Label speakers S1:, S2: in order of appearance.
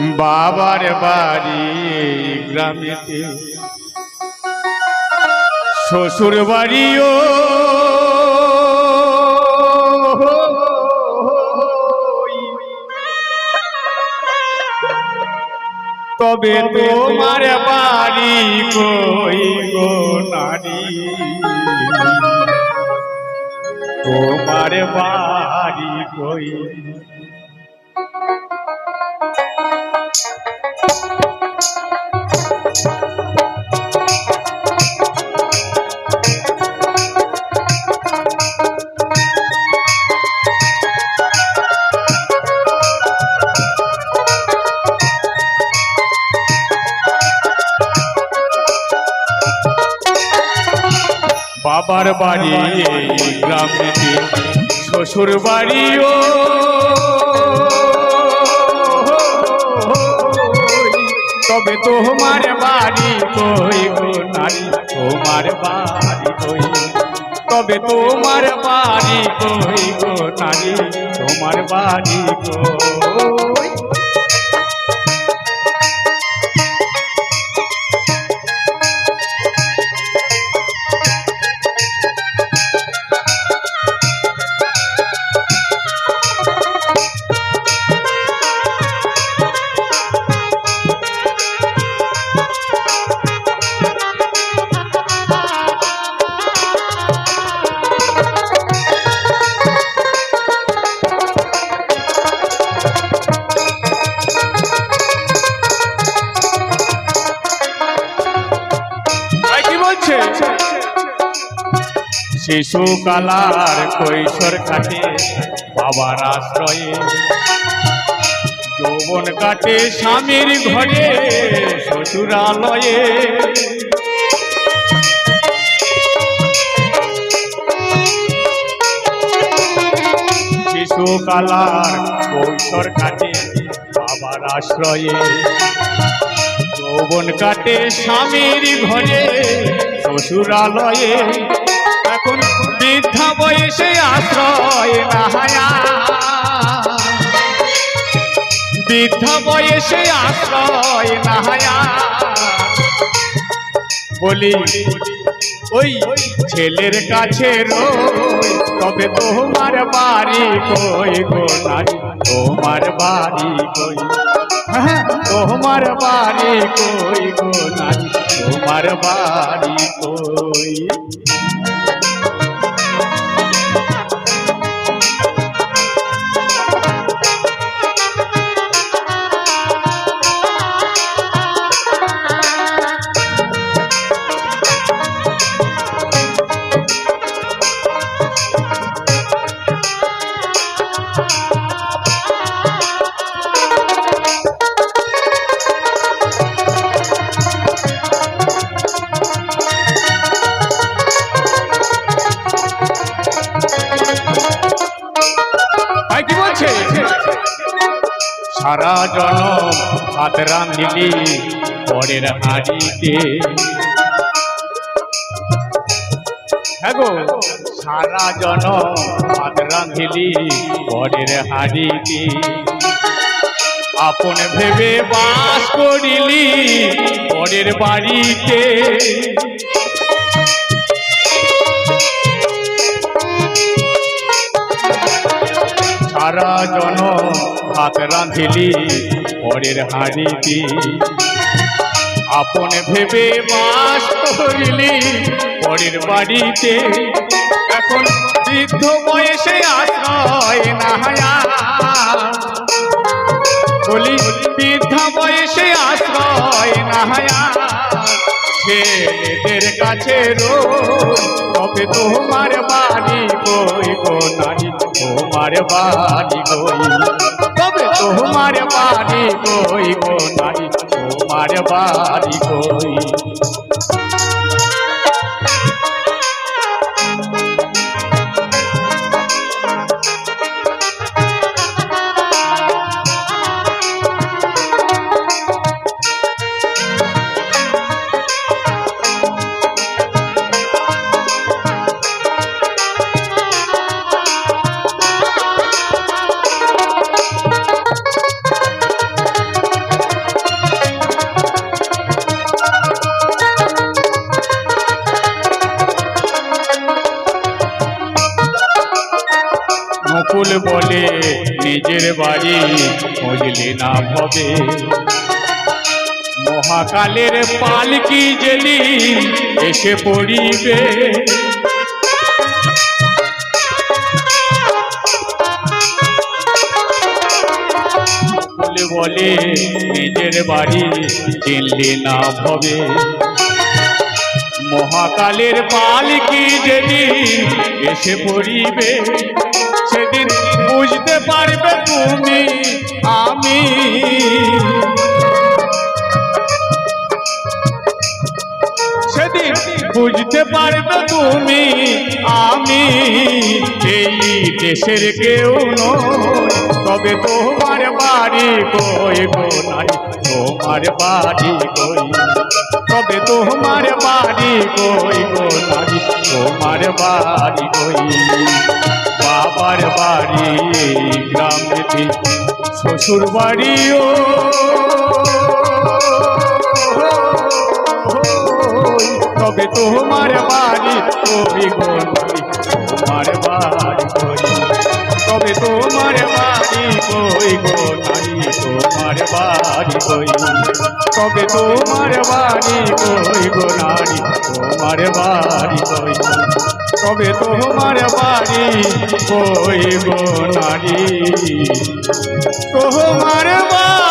S1: বাবার বাড়ি গ্রামেতে। শ্বশুর বাড়িও। তবে তোমার বাড়ি কই গো নারী? তোমার বাড়ি কই? বাবার বাড়ি গ্রামেতে শ্বশুর বাড়িও। তবে তোমার বাড়ি কই গো নারী? তোমার বাড়ি কই? তবে তোমার বাড়ি কই গো নারী? তোমার বাড়ি কই? শিশুকালার কৈশোর কাটে বাবার আশ্রয়ে। যৌবন কাটে স্বামীর ঘরে, শ্বশুরালয়ে। শিশুকালার কৈশোর কাটে বাবার আশ্রয়ে। যৌবন কাটে স্বামীর ঘরে, শ্বশুরালয়ে। বৃদ্ধা বয়সে আশ্রয় নাহায়া। বৃদ্ধা বয়সে আশ্রয় নাহায়া। বলি ওই ছেলের কাছে রই তবে তোমার বাড়ি কই গো নারী? তোমার বাড়ি কই? হ্যাঁ, তোমার বাড়ি কই গো তোমার বাড়ি কই? সারা জনম হাত রাঁধিলি পরের হাড়িতে। হ্যাঁ সারা জনম হাত রাঁধিলি পরের হাড়িতে। আপন ভেবে বাস করিলি পরের বাড়িতে। ভাত রাঁধিলি, পরের হাড়িতে আপন ভেবে বাস করিলি, পরের বাড়িতে। এখন বৃদ্ধ বয়সে আশ্রয় নাহায়া বলি, বৃদ্ধা বয়সে আশ্রয় নাহায়া ছেলেদের কাছে রো তবে তোমার বাড়ি কই গো নারী, তোমার বাড়ি তবে তোমার বাড়ি কইব নাই? তোমার বাড়ি কই? নিজের বাড়ি খুঁজলে না হবে। মহাকালের পালকি যেদিন এসে পড়িবে। বলে বলে, নিজের বাড়ি চিনলে না হবে। মহাকালের পালকি যেদিন এসে পড়িবে। বুঝতে পারবে তুমি, আমি। সেদিন বুঝতে পারবে তুমি, আমি। এই দেশের কেউ নয়, তবে তোমার বাড়ি কই গো নাই? তোমার বাড়ি কই? তবে তোমার বাড়ি কই গো নাই? তোমার বাড়ি কই? বাবার বাড়ি এই গ্রামেতে। শ্বশুর বাড়িও। তবে তোমার বাড়ি গো তোমার বাড়ি তবে তোমার বাড়ি কই গো নাই তোমার বাড়ি কই? তবে তোমার বাড়ি কই গো নারী তোমার বাড়ি কই? তবে তোমার বাড়ি কই গো নারী? তোমার বাড়ি